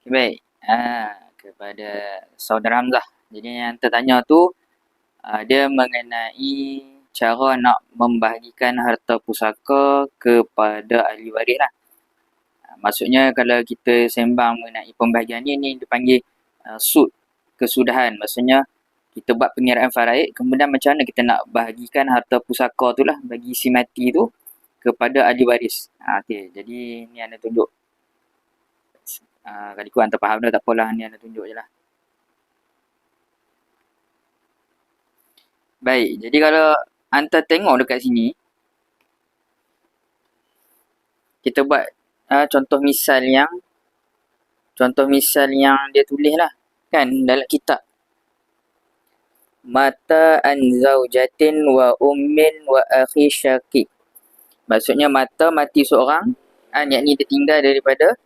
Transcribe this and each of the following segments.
Okay, baik. Ha, kepada saudara Hamzah. Jadi yang tertanya tu uh, dia mengenai cara nak membahagikan harta pusaka kepada ahli waris lah. Uh, maksudnya kalau kita sembang mengenai pembahagian ni, ni dipanggil uh, sud kesudahan. Maksudnya kita buat pengiraan faraid, kemudian macam mana kita nak bahagikan harta pusaka tu lah bagi si mati tu kepada ahli waris. Ha, okay. Jadi ni anda tunjuk Uh, kalau kurang terfaham dah tak apalah ni anda tunjuk je lah. Baik, jadi kalau anda tengok dekat sini, kita buat uh, contoh misal yang contoh misal yang dia tulis lah kan dalam kitab mata an zaujatin wa ummin wa akhi syakik maksudnya mata mati seorang an yakni dia tinggal daripada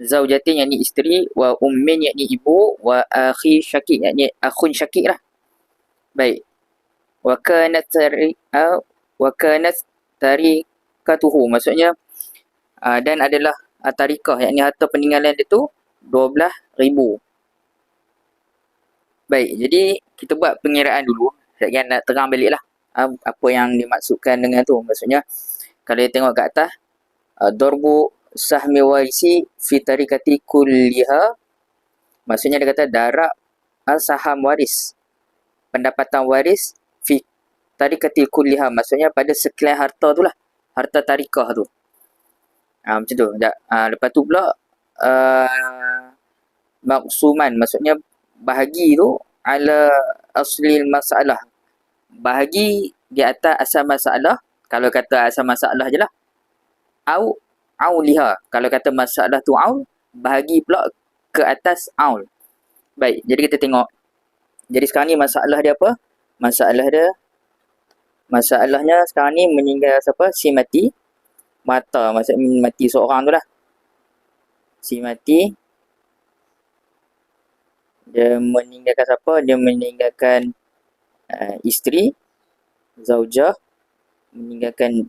zaujatin yakni isteri wa ummin yakni ibu wa akhi syakik yakni akhun syakik lah. Baik. Wa kanat tari uh, wa kanat tarikatuhu. Maksudnya uh, dan adalah uh, tarikah yakni harta peninggalan dia tu 12000 baik jadi kita buat pengiraan dulu. Saya nak terang balik lah uh, apa yang dimaksudkan dengan tu. Maksudnya kalau kita tengok kat atas uh, dorbu sahmi warisi fi tarikati kulliha. Maksudnya dia kata darab al saham waris. Pendapatan waris fi tarikati kulliha. Maksudnya pada sekalian harta tu lah. Harta tarikah tu. Ha, macam tu. Ha, lepas tu pula uh, maksuman. Maksudnya bahagi tu ala asli masalah. Bahagi di atas asal masalah. Kalau kata asal masalah je lah. Au auliha. Kalau kata masalah tu aul, bahagi pula ke atas aul. Baik, jadi kita tengok. Jadi sekarang ni masalah dia apa? Masalah dia masalahnya sekarang ni meninggal siapa? Si mati mata, maksud mati seorang tu lah. Si mati dia meninggalkan siapa? Dia meninggalkan uh, isteri zaujah meninggalkan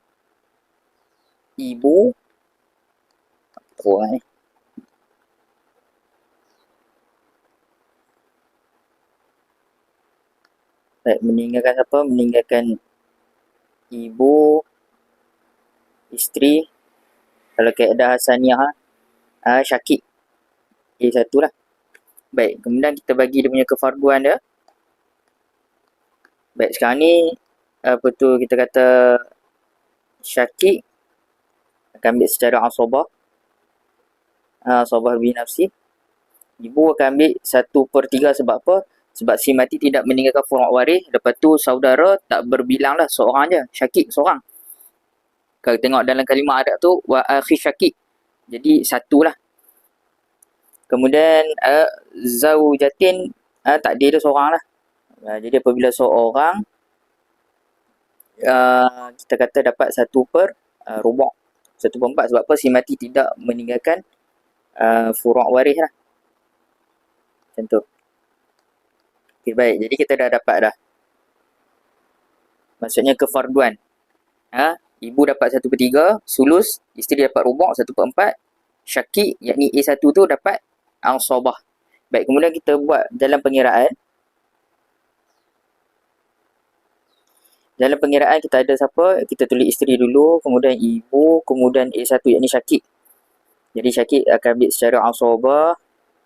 ibu ni. Baik, meninggalkan siapa? Meninggalkan ibu, isteri. Kalau kaedah Hasaniah, uh, Syakib. A satu lah. Baik, kemudian kita bagi dia punya kefarduan dia. Baik, sekarang ni apa tu kita kata Syakib akan ambil secara asabah uh, Sobah bin Nafsi. Ibu akan ambil satu per tiga sebab apa? Sebab si mati tidak meninggalkan furak waris. Lepas tu saudara tak berbilang lah seorang je. Syakib seorang. Kalau tengok dalam kalimah adat tu Wa akhi syakib Jadi satu lah. Kemudian uh, Zawjatin uh, Tak ada seorang lah. Uh, Jadi apabila seorang uh, Kita kata dapat satu per uh, Rubok Satu per empat Sebab apa? Si mati tidak meninggalkan uh, furuk waris lah. Macam tu. Okay, baik. Jadi kita dah dapat dah. Maksudnya kefarduan. Ha? Ibu dapat satu per tiga. Sulus. Isteri dapat rubuk satu per empat. Syakik. Yakni A1 tu dapat ang-sobah. Baik. Kemudian kita buat dalam pengiraan. Dalam pengiraan kita ada siapa? Kita tulis isteri dulu. Kemudian ibu. Kemudian A1 yakni syakik. Jadi Syakib akan ambil secara asabah.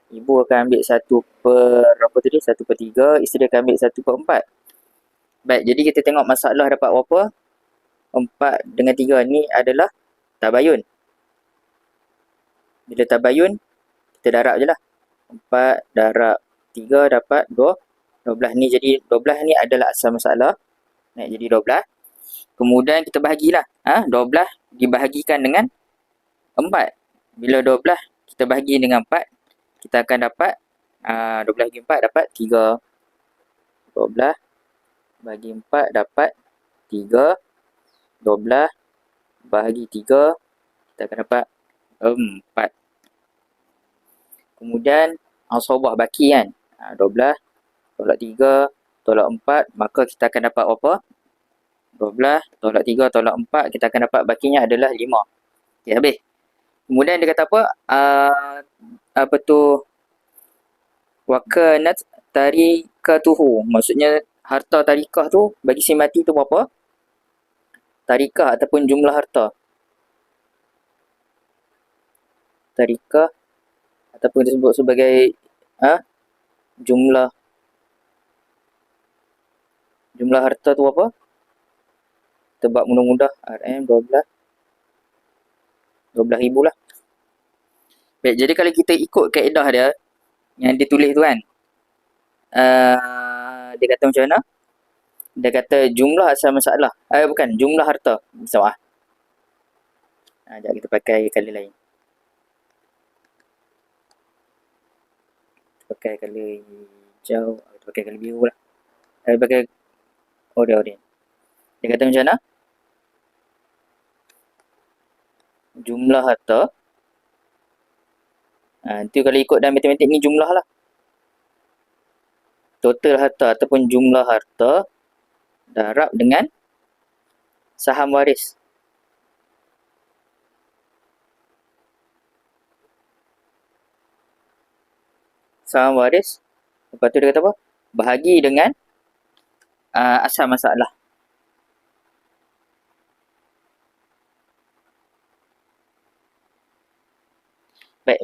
Ibu akan ambil satu per, apa tadi? Satu per tiga. Isteri akan ambil satu per empat. Baik, jadi kita tengok masalah dapat berapa. Empat dengan tiga ni adalah tabayun. Bila tabayun, kita darab je lah. Empat darab tiga dapat dua. Dua belah ni jadi, dua belah ni adalah asal masalah. Naik jadi dua belah. Kemudian kita bahagilah. Ha? Dua belah dibahagikan dengan empat. Bila 12 kita bahagi dengan 4, kita akan dapat uh, 12 bagi 4 dapat 3. 12 bagi 4 dapat 3. 12 bahagi 3, kita akan dapat 4. Kemudian, asabah baki kan. Uh, 12 tolak 3, tolak 4, maka kita akan dapat apa? 12 tolak 3, tolak 4, kita akan dapat bakinya adalah 5. Okay, habis. Kemudian dia kata apa? Uh, apa tu? Wakanat tarikatuhu. Maksudnya harta tarikah tu bagi si mati tu berapa? Tarikah ataupun jumlah harta. Tarikah ataupun disebut sebagai ha, jumlah. Jumlah harta tu apa? Tebak mudah-mudah RM 12 12 ribu lah. Baik jadi kalau kita ikut kaedah dia yang ditulis tu kan uh, dia kata macam mana? Dia kata jumlah asal masalah. Eh bukan jumlah harta. Salah. Ha, sekejap kita pakai kali lain. Pakai kali hijau atau pakai kali biru lah. Saya pakai order order dia kata macam mana jumlah harta ha, nanti kalau ikut dalam matematik ni jumlah lah total harta ataupun jumlah harta darab dengan saham waris saham waris. Lepas tu dia kata apa? Bahagi dengan uh, asal masalah.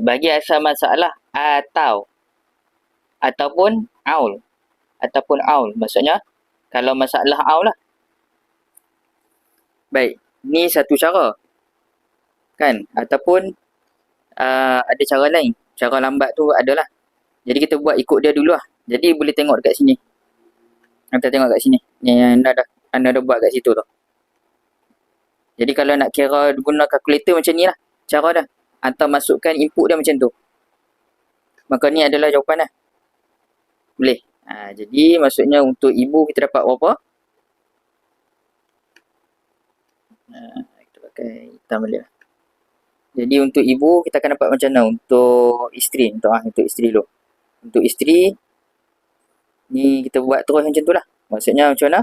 Bagi asal masalah atau ataupun aul ataupun aul maksudnya kalau masalah aul lah baik ni satu cara kan ataupun uh, ada cara lain cara lambat tu adalah jadi kita buat ikut dia dulu lah. Jadi boleh tengok dekat sini. Kita tengok kat sini. Ni yang anda dah, anda dah buat kat situ tu. Jadi kalau nak kira guna kalkulator macam ni lah. Cara dah. Hantar masukkan input dia macam tu. Maka ni adalah jawapan lah. Boleh. Ha, jadi maksudnya untuk ibu kita dapat berapa? Ha, kita pakai hitam balik lah. Jadi untuk ibu kita akan dapat macam mana? Untuk isteri. Untuk, ah, untuk isteri dulu untuk isteri ni kita buat terus macam tu lah maksudnya macam mana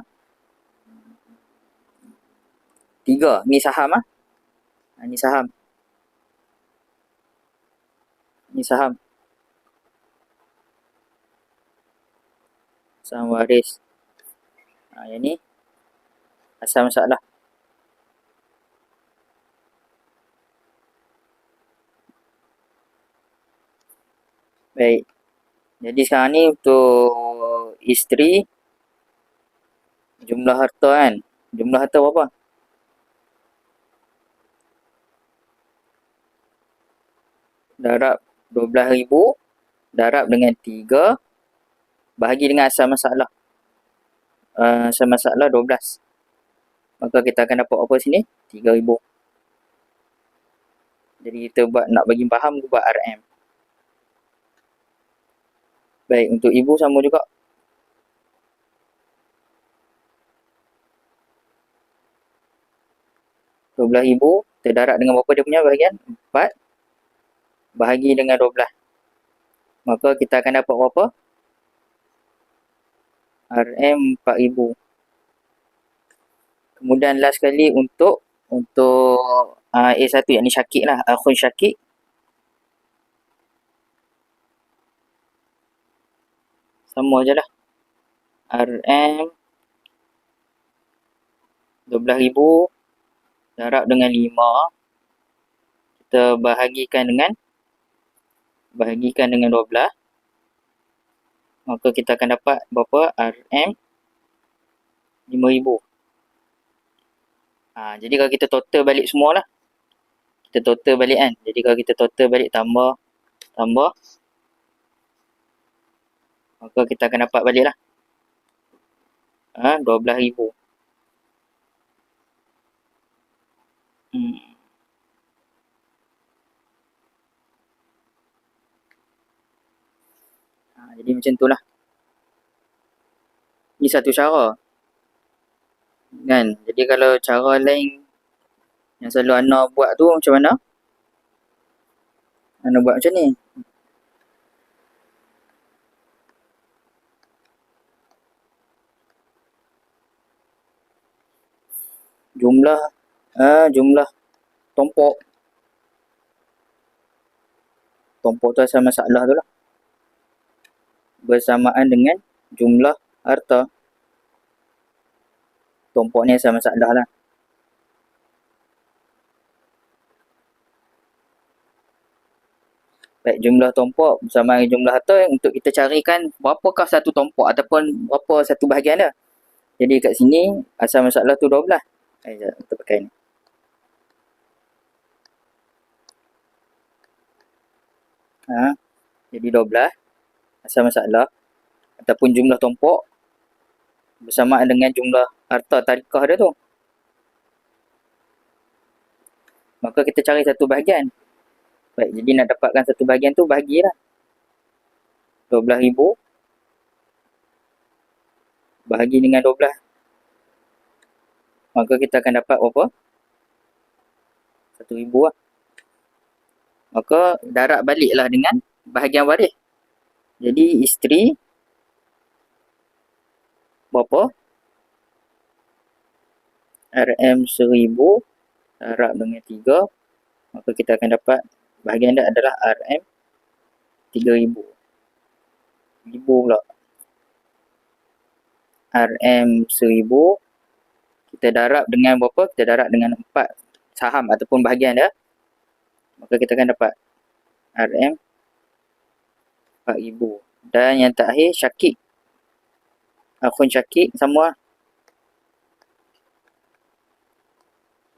tiga ni saham ah ha, ni saham ni saham. Saham waris. Ha, yang ni. Asal masalah. Baik. Jadi sekarang ni untuk isteri jumlah harta kan. Jumlah harta berapa? Darab 12,000 darab dengan 3 bahagi dengan asal masalah. Uh, asal masalah 12. Maka kita akan dapat apa sini? 3,000. Jadi kita buat nak bagi faham buat RM. Baik, untuk ibu sama juga. Dua belah ibu terdarat dengan berapa dia punya bahagian? Empat. Bahagi dengan dua belah. Maka kita akan dapat berapa? RM empat ribu. Kemudian last sekali untuk untuk uh, A1 yang ni Syakik lah. Akhun Syakik. sama je lah RM 12,000 darab dengan 5 kita bahagikan dengan bahagikan dengan 12 maka kita akan dapat berapa? RM 5,000 ha, jadi kalau kita total balik semua lah kita total balik kan? Jadi kalau kita total balik tambah tambah maka kita akan dapat balik lah ha, 12 ribu. Hmm. Ha, jadi macam tu lah. Ni satu cara. Kan? Jadi kalau cara lain yang selalu Ana buat tu macam mana? Ana buat macam ni. Jumlah uh, jumlah tompok. Tompok tu asal masalah tu lah. Bersamaan dengan jumlah harta. Tompok ni asal masalah lah. Baik, jumlah tompok bersama dengan jumlah harta untuk kita carikan berapakah satu tompok ataupun berapa satu bahagian dia. Jadi kat sini asal masalah tu 12. Eh, kita pakai ni. Ha, jadi 12 asal masalah ataupun jumlah tompok bersamaan dengan jumlah harta tarikah dia tu. Maka kita cari satu bahagian. Baik, jadi nak dapatkan satu bahagian tu bahagilah. 12,000 bahagi dengan 12. Maka kita akan dapat berapa? 1,000 lah. Maka darab baliklah dengan bahagian waris. Jadi isteri berapa? RM 1000 darab dengan 3 maka kita akan dapat bahagian dia adalah RM 3000 ribu pula RM 1000 kita darab dengan berapa? kita darab dengan 4 saham ataupun bahagian dia maka kita akan dapat RM 4000 dan yang terakhir syakik. Akun syakik sama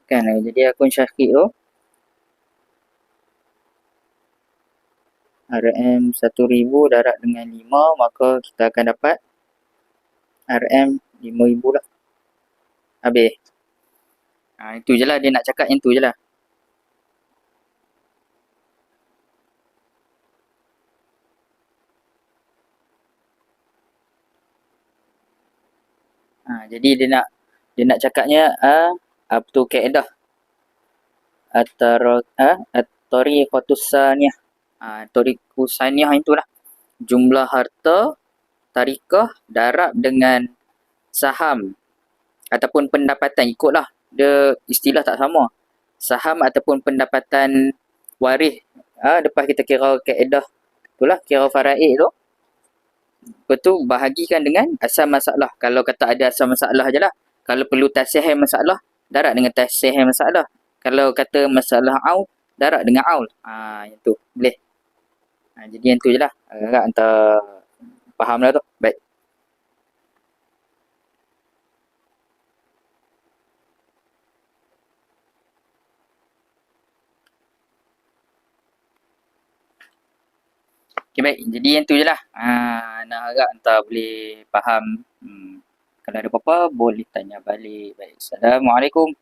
kan jadi akun syakik tu. RM 1000 darab dengan 5 maka kita akan dapat RM 5000 lah. Habis. Ha, itu je lah dia nak cakap yang tu je lah ha, jadi dia nak dia nak cakapnya uh, apa tu kaedah atau uh, atori kotusannya ha, toriku saniah itulah. Jumlah harta tarikah darab dengan saham ataupun pendapatan. Ikutlah dia istilah tak sama. Saham ataupun pendapatan waris. Ha, lepas kita kira kaedah itulah kira faraid tu Lepas tu bahagikan dengan asal masalah. Kalau kata ada asal masalah je lah. Kalau perlu tasih masalah, darat dengan tasih masalah. Kalau kata masalah au, darat dengan aul. Ha, yang tu. Boleh. Ha, jadi yang tu je lah. Agak hantar faham lah tu. Baik. Okay, baik. Jadi yang tu je lah. Ha, nak agak hantar boleh faham. Hmm. Kalau ada apa-apa, boleh tanya balik. Baik. Assalamualaikum.